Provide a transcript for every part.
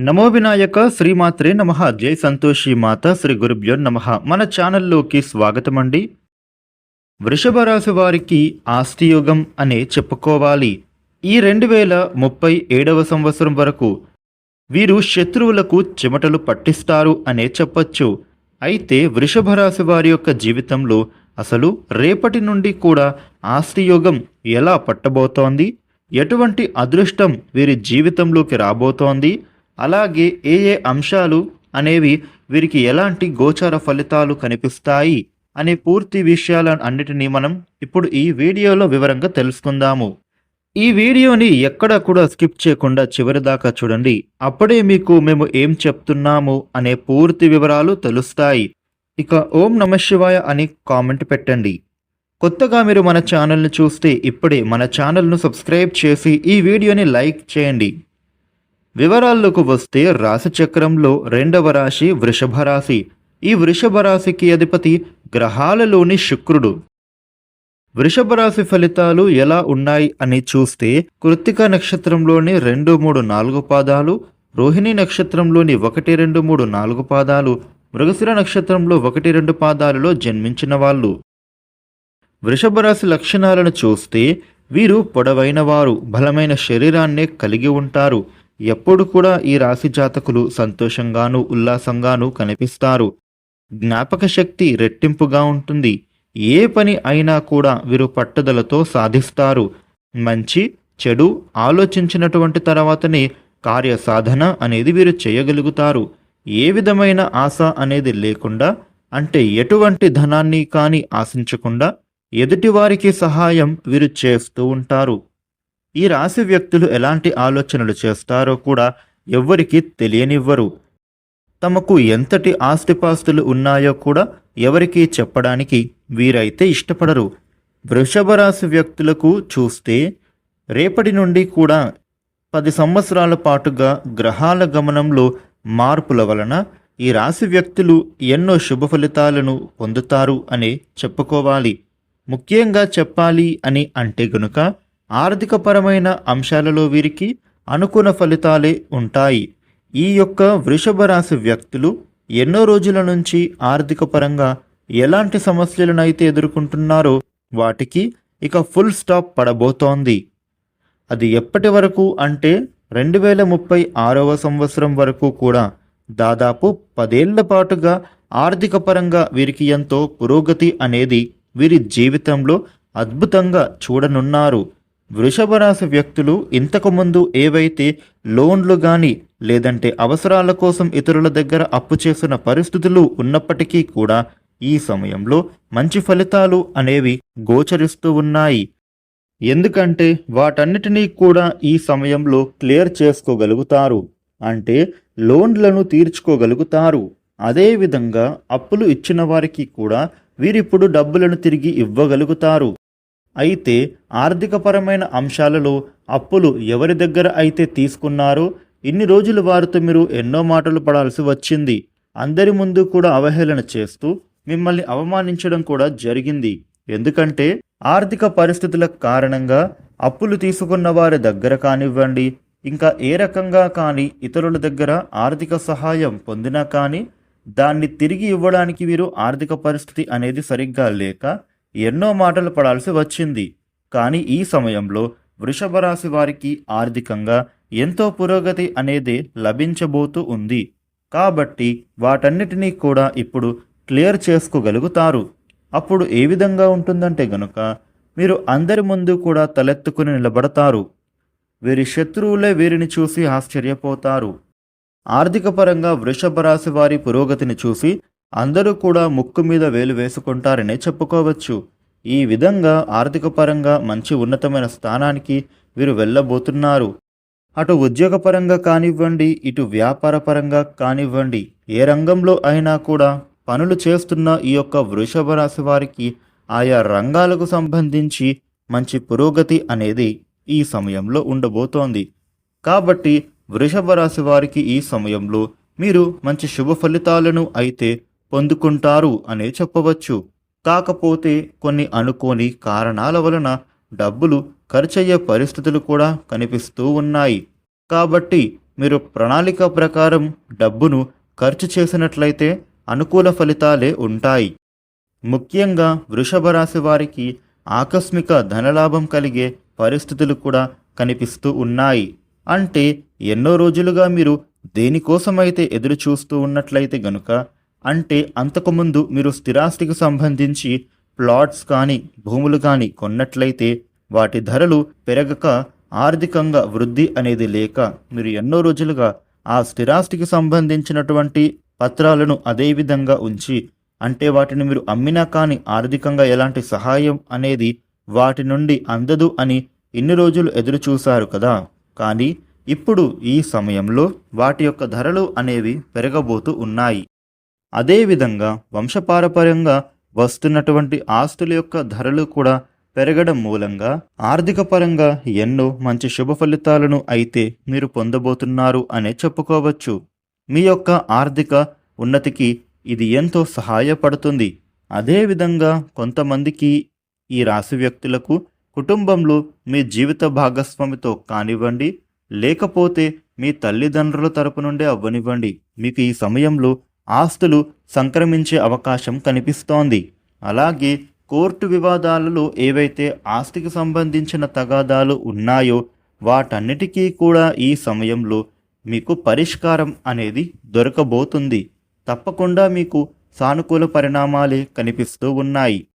నమో వినాయక శ్రీమాత్రే నమ. జై సంతోషి మాత శ్రీ గురుభ్యో నమ. మన ఛానల్లోకి స్వాగతం అండి వృషభ రాశి వారికి ఆస్తి యుగం అనే చెప్పుకోవాలి. ఈ రెండు వేల ముప్పై ఏడవ సంవత్సరం వరకు వీరు శత్రువులకు చెమటలు పట్టిస్తారు అనే చెప్పచ్చు. అయితే వృషభ రాశి వారి యొక్క జీవితంలో అసలు రేపటి నుండి కూడా ఆస్తియోగం ఎలా పట్టబోతోంది? ఎటువంటి అదృష్టం వీరి జీవితంలోకి రాబోతోంది? అలాగే ఏ ఏ అంశాలు అనేవి వీరికి ఎలాంటి గోచార ఫలితాలు కనిపిస్తాయి అనే పూర్తి విషయాలను అన్నిటినీ మనం ఇప్పుడు ఈ వీడియోలో వివరంగా తెలుసుకుందాము. ఈ వీడియోని ఎక్కడ కూడా స్కిప్ చేయకుండా చివరి దాకా చూడండి. అప్పుడే మీకు మేము ఏం చెప్తున్నాము అనే పూర్తి వివరాలు తెలుస్తాయి. ఇక ఓం నమ శివాయ అని కామెంట్ పెట్టండి. కొత్తగా మీరు మన ఛానల్ని చూస్తే ఇప్పుడే మన ఛానల్ను సబ్స్క్రైబ్ చేసి ఈ వీడియోని లైక్ చేయండి. వివరాల్లోకి వస్తే రాశి చక్రంలో రెండవ రాశి వృషభ రాశి. ఈ వృషభ రాశికి అధిపతి గ్రహాలలోని శుక్రుడు. వృషభ రాశి ఫలితాలు ఎలా ఉన్నాయి అని చూస్తే కృత్తిక నక్షత్రంలోని రెండు మూడు నాలుగు పాదాలు రోహిణి నక్షత్రంలోని ఒకటి రెండు మూడు నాలుగు పాదాలు మృగశిర నక్షత్రంలో ఒకటి రెండు పాదాలలో జన్మించిన వాళ్ళు. వృషభ రాశి లక్షణాలను చూస్తే వీరు పొడవైన వారు బలమైన శరీరాన్నే కలిగి ఉంటారు. ఎప్పుడు కూడా ఈ రాశి జాతకులు సంతోషంగాను ఉల్లాసంగాను కనిపిస్తారు. జ్ఞాపక శక్తి రెట్టింపుగా ఉంటుంది. ఏ పని అయినా కూడా వీరు పట్టుదలతో సాధిస్తారు. మంచి చెడు ఆలోచించినటువంటి తర్వాతనే కార్య సాధన అనేది వీరు చేయగలుగుతారు. ఏ విధమైన ఆశ అనేది లేకుండా అంటే ఎటువంటి ధనాన్ని కానీ ఆశించకుండా ఎదుటివారికి సహాయం వీరు చేస్తూ ఉంటారు. ఈ రాశి వ్యక్తులు ఎలాంటి ఆలోచనలు చేస్తారో కూడా ఎవ్వరికీ తెలియనివ్వరు. తమకు ఎంతటి ఆస్తిపాస్తులు ఉన్నాయో కూడా ఎవరికీ చెప్పడానికి వీరైతే ఇష్టపడరు. వృషభ రాశి వ్యక్తులకు చూస్తే రేపటి నుండి కూడా పది సంవత్సరాల పాటుగా గ్రహాల గమనంలో మార్పుల వలన ఈ రాశి వ్యక్తులు ఎన్నో శుభ ఫలితాలను పొందుతారు అని చెప్పుకోవాలి. ముఖ్యంగా చెప్పాలి అని అంటే గనుక ఆర్థికపరమైన అంశాలలో వీరికి అనుకున్న ఫలితాలే ఉంటాయి. ఈ యొక్క వృషభ రాశి వ్యక్తులు ఎన్నో రోజుల నుంచి ఆర్థిక పరంగా ఎలాంటి సమస్యలనైతే ఎదుర్కొంటున్నారో వాటికి ఇక ఫుల్ స్టాప్ పడబోతోంది. అది ఎప్పటి వరకు అంటే రెండు వేల ముప్పై ఆరవ సంవత్సరం వరకు కూడా దాదాపు పదేళ్ళ పాటుగా ఆర్థిక పరంగా వీరికి ఎంతో పురోగతి అనేది వీరి జీవితంలో అద్భుతంగా చూడనున్నారు. వృషభ రాశి వ్యక్తులు ఇంతకుముందు ఏవైతే లోన్లు కానీ లేదంటే అవసరాల కోసం ఇతరుల దగ్గర అప్పు చేసిన పరిస్థితులు ఉన్నప్పటికీ కూడా ఈ సమయంలో మంచి ఫలితాలు అనేవి గోచరిస్తూ ఉన్నాయి. ఎందుకంటే వాటన్నిటినీ కూడా ఈ సమయంలో క్లియర్ చేసుకోగలుగుతారు. అంటే లోన్లను తీర్చుకోగలుగుతారు. అదేవిధంగా అప్పులు ఇచ్చిన వారికి కూడా వీరిప్పుడు డబ్బులను తిరిగి ఇవ్వగలుగుతారు. అయితే ఆర్థికపరమైన అంశాలలో అప్పులు ఎవరి దగ్గర అయితే తీసుకున్నారో ఇన్ని రోజులు వారితో మీరు ఎన్నో మాటలు పడాల్సి వచ్చింది. అందరి ముందు కూడా అవహేళన చేస్తూ మిమ్మల్ని అవమానించడం కూడా జరిగింది. ఎందుకంటే ఆర్థిక పరిస్థితుల కారణంగా అప్పులు తీసుకున్న వారి దగ్గర కానివ్వండి ఇంకా ఏ రకంగా కానీ ఇతరుల దగ్గర ఆర్థిక సహాయం పొందినా కానీ దాన్ని తిరిగి ఇవ్వడానికి వీరు ఆర్థిక పరిస్థితి అనేది సరిగ్గా లేక ఎన్నో మాటలు పడాల్సి వచ్చింది. కానీ ఈ సమయంలో వృషభ రాశి వారికి ఆర్థికంగా ఎంతో పురోగతి అనేది లభించబోతూ ఉంది. కాబట్టి వాటన్నిటినీ కూడా ఇప్పుడు క్లియర్ చేసుకోగలుగుతారు. అప్పుడు ఏ విధంగా ఉంటుందంటే గనుక మీరు అందరి ముందు కూడా తలెత్తుకుని నిలబడతారు. వీరి శత్రువులే వీరిని చూసి ఆశ్చర్యపోతారు. ఆర్థిక పరంగా వృషభ రాశి వారి పురోగతిని చూసి అందరూ కూడా ముక్కు మీద వేలు వేసుకుంటారనే చెప్పుకోవచ్చు. ఈ విధంగా ఆర్థిక పరంగా మంచి ఉన్నతమైన స్థానానికి వీరు వెళ్ళబోతున్నారు. అటు ఉద్యోగపరంగా కానివ్వండి ఇటు వ్యాపార పరంగా కానివ్వండి ఏ రంగంలో అయినా కూడా పనులు చేస్తున్న ఈ యొక్క వృషభ రాశి వారికి ఆయా రంగాలకు సంబంధించి మంచి పురోగతి అనేది ఈ సమయంలో ఉండబోతోంది. కాబట్టి వృషభ రాశి వారికి ఈ సమయంలో మీరు మంచి శుభ ఫలితాలను అయితే పొందుకుంటారు అనే చెప్పవచ్చు. కాకపోతే కొన్ని అనుకోని కారణాల వలన డబ్బులు ఖర్చయ్యే పరిస్థితులు కూడా కనిపిస్తూ ఉన్నాయి. కాబట్టి మీరు ప్రణాళిక ప్రకారం డబ్బును ఖర్చు చేసినట్లయితే అనుకూల ఫలితాలే ఉంటాయి. ముఖ్యంగా వృషభ రాశి వారికి ఆకస్మిక ధనలాభం కలిగే పరిస్థితులు కూడా కనిపిస్తూ ఉన్నాయి. అంటే ఎన్నో రోజులుగా మీరు దేనికోసమైతే ఎదురు చూస్తూ ఉన్నట్లయితే గనుక అంటే అంతకుముందు మీరు స్థిరాస్తికి సంబంధించి ప్లాట్స్ కానీ భూములు కానీ కొన్నట్లయితే వాటి ధరలు పెరగక ఆర్థికంగా వృద్ధి అనేది లేక మీరు ఎన్నో రోజులుగా ఆ స్థిరాస్తికి సంబంధించినటువంటి పత్రాలను అదే విధంగా ఉంచి అంటే వాటిని మీరు అమ్మినా కానీ ఆర్థికంగా ఎలాంటి సహాయం అనేది వాటి నుండి అందదు అని ఇన్ని రోజులు ఎదురు చూశారు కదా. కానీ ఇప్పుడు ఈ సమయంలో వాటి యొక్క ధరలు అనేవి పెరగబోతూ ఉన్నాయి. అదేవిధంగా వంశపారపర్యంగా వస్తున్నటువంటి ఆస్తుల యొక్క ధరలు కూడా పెరగడం మూలంగా ఆర్థిక పరంగా ఎన్నో మంచి శుభ ఫలితాలను అయితే మీరు పొందబోతున్నారు అనే చెప్పుకోవచ్చు. మీ యొక్క ఆర్థిక ఉన్నతికి ఇది ఎంతో సహాయపడుతుంది. అదేవిధంగా కొంతమందికి ఈ రాశి వ్యక్తులకు కుటుంబంలో మీ జీవిత భాగస్వామితో కానివ్వండి లేకపోతే మీ తల్లిదండ్రుల తరపు నుండే అవ్వనివ్వండి. మీకు ఈ సమయంలో ఆస్తులు సంక్రమించే అవకాశం కనిపిస్తోంది. అలాగే కోర్టు వివాదాలలో ఏవైతే ఆస్తికి సంబంధించిన తగాదాలు ఉన్నాయో వాటన్నిటికీ కూడా ఈ సమయంలో మీకు పరిష్కారం అనేది దొరకబోతుంది. తప్పకుండా మీకు సానుకూల పరిణామాలే కనిపిస్తూ ఉన్నాయి.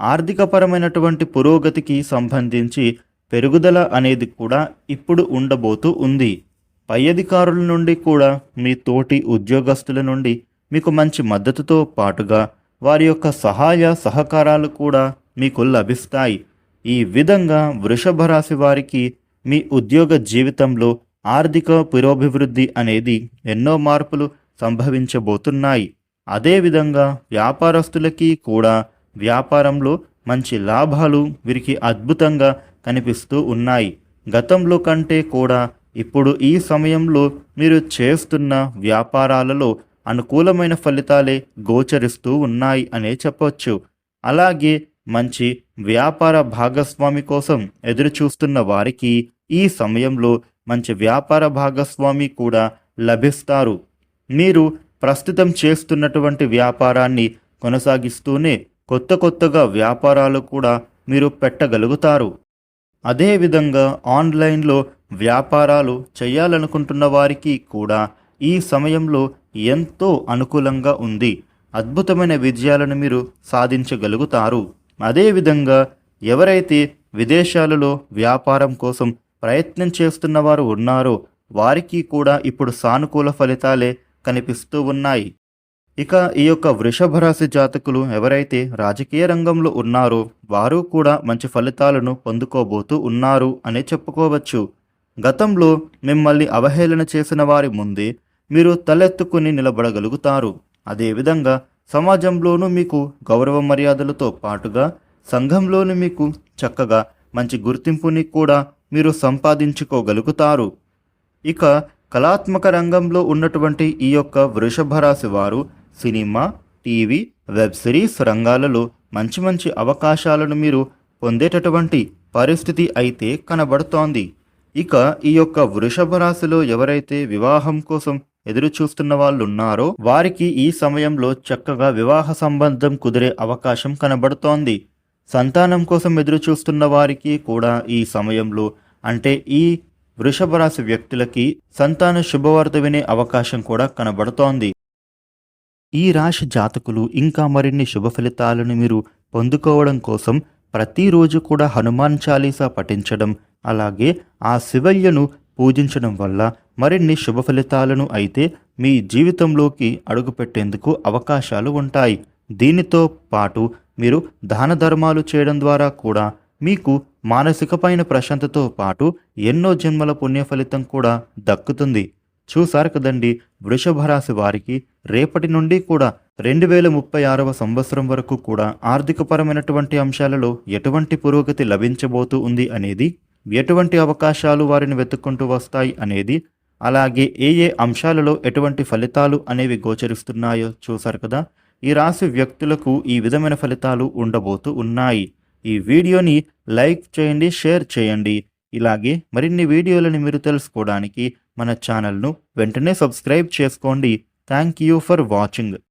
ఆర్థికపరమైనటువంటి పురోగతికి సంబంధించి పెరుగుదల అనేది కూడా ఇప్పుడు ఉండబోతూ ఉంది. పై అధికారుల నుండి కూడా మీ తోటి ఉద్యోగస్తుల నుండి మీకు మంచి మద్దతుతో పాటుగా వారి యొక్క సహాయ సహకారాలు కూడా మీకు లభిస్తాయి. ఈ విధంగా వృషభ రాశి వారికి మీ ఉద్యోగ జీవితంలో ఆర్థిక పురోభివృద్ధి అనేది ఎన్నో మార్పులు సంభవించబోతున్నాయి. అదేవిధంగా వ్యాపారస్తులకి కూడా వ్యాపారంలో మంచి లాభాలు వీరికి అద్భుతంగా కనిపిస్తూ ఉన్నాయి. గతంలో కంటే కూడా ఇప్పుడు ఈ సమయంలో మీరు చేస్తున్న వ్యాపారాలలో అనుకూలమైన ఫలితాలే గోచరిస్తూ ఉన్నాయి అనే చెప్పొచ్చు. అలాగే మంచి వ్యాపార భాగస్వామి కోసం ఎదురుచూస్తున్న వారికి ఈ సమయంలో మంచి వ్యాపార భాగస్వామి కూడా లభిస్తారు. మీరు ప్రస్తుతం చేస్తున్నటువంటి వ్యాపారాన్ని కొనసాగిస్తూనే కొత్త కొత్తగా వ్యాపారాలు కూడా మీరు పెట్టగలుగుతారు. అదేవిధంగా ఆన్లైన్లో వ్యాపారాలు చేయాలనుకుంటున్న వారికి కూడా ఈ సమయంలో ఎంతో అనుకూలంగా ఉంది. అద్భుతమైన విజయాలను మీరు సాధించగలుగుతారు. అదేవిధంగా ఎవరైతే విదేశాలలో వ్యాపారం కోసం ప్రయత్నం చేస్తున్న వారు ఉన్నారో వారికి కూడా ఇప్పుడు సానుకూల ఫలితాలే కనిపిస్తూ ఉన్నాయి. ఇక ఈ యొక్క వృషభ రాశి జాతకులు ఎవరైతే రాజకీయ రంగంలో ఉన్నారో వారు కూడా మంచి ఫలితాలను పొందుకోబోతూ ఉన్నారు అని చెప్పుకోవచ్చు. గతంలో మిమ్మల్ని అవహేళన చేసిన వారి ముందే మీరు తలెత్తుకుని నిలబడగలుగుతారు. అదేవిధంగా సమాజంలోనూ మీకు గౌరవ మర్యాదలతో పాటుగా సంఘంలోనూ మీకు చక్కగా మంచి గుర్తింపుని కూడా మీరు సంపాదించుకోగలుగుతారు. ఇక కళాత్మక రంగంలో ఉన్నటువంటి ఈ యొక్క వృషభ రాశి వారు సినిమా టీవీ వెబ్ సిరీస్ రంగాలలో మంచి మంచి అవకాశాలను మీరు పొందేటటువంటి పరిస్థితి అయితే కనబడుతోంది. ఇక ఈ యొక్క వృషభ రాశిలో ఎవరైతే వివాహం కోసం ఎదురు చూస్తున్న వాళ్ళు ఉన్నారో వారికి ఈ సమయంలో చక్కగా వివాహ సంబంధం కుదిరే అవకాశం కనబడుతోంది. సంతానం కోసం ఎదురు చూస్తున్న వారికి కూడా ఈ సమయంలో అంటే ఈ వృషభ రాశి వ్యక్తులకి సంతాన శుభవార్త వినే అవకాశం కూడా కనబడుతోంది. ఈ రాశి జాతకులు ఇంకా మరిన్ని శుభ ఫలితాలను మీరు పొందుకోవడం కోసం ప్రతిరోజు కూడా హనుమాన్ చాలీసా పఠించడం అలాగే ఆ శివయ్యను పూజించడం వల్ల మరిన్ని శుభ ఫలితాలను అయితే మీ జీవితంలోకి అడుగుపెట్టేందుకు అవకాశాలు ఉంటాయి. దీనితో పాటు మీరు దాన ధర్మాలు చేయడం ద్వారా కూడా మీకు మానసికపైన ప్రశాంతతో పాటు ఎన్నో జన్మల పుణ్య ఫలితం కూడా దక్కుతుంది. చూసారు కదండి వృషభ రాశి వారికి రేపటి నుండి కూడా రెండు వేల ముప్పై ఆరవ సంవత్సరం వరకు కూడా ఆర్థికపరమైనటువంటి అంశాలలో ఎటువంటి పురోగతి లభించబోతూ ఉంది అనేది ఎటువంటి అవకాశాలు వారిని వెతుక్కుంటూ వస్తాయి అనేది అలాగే ఏ ఏ అంశాలలో ఎటువంటి ఫలితాలు అనేవి గోచరిస్తున్నాయో చూసారు కదా? ఈ రాశి వ్యక్తులకు ఈ విధమైన ఫలితాలు ఉండబోతూ ఉన్నాయి. ఈ వీడియోని లైక్ చేయండి షేర్ చేయండి. ఇలాగే మరిన్ని వీడియోలను మీరు తెలుసుకోవడానికి మన ఛానల్ను వెంటనే సబ్స్క్రైబ్ చేసుకోండి. Thank you for watching.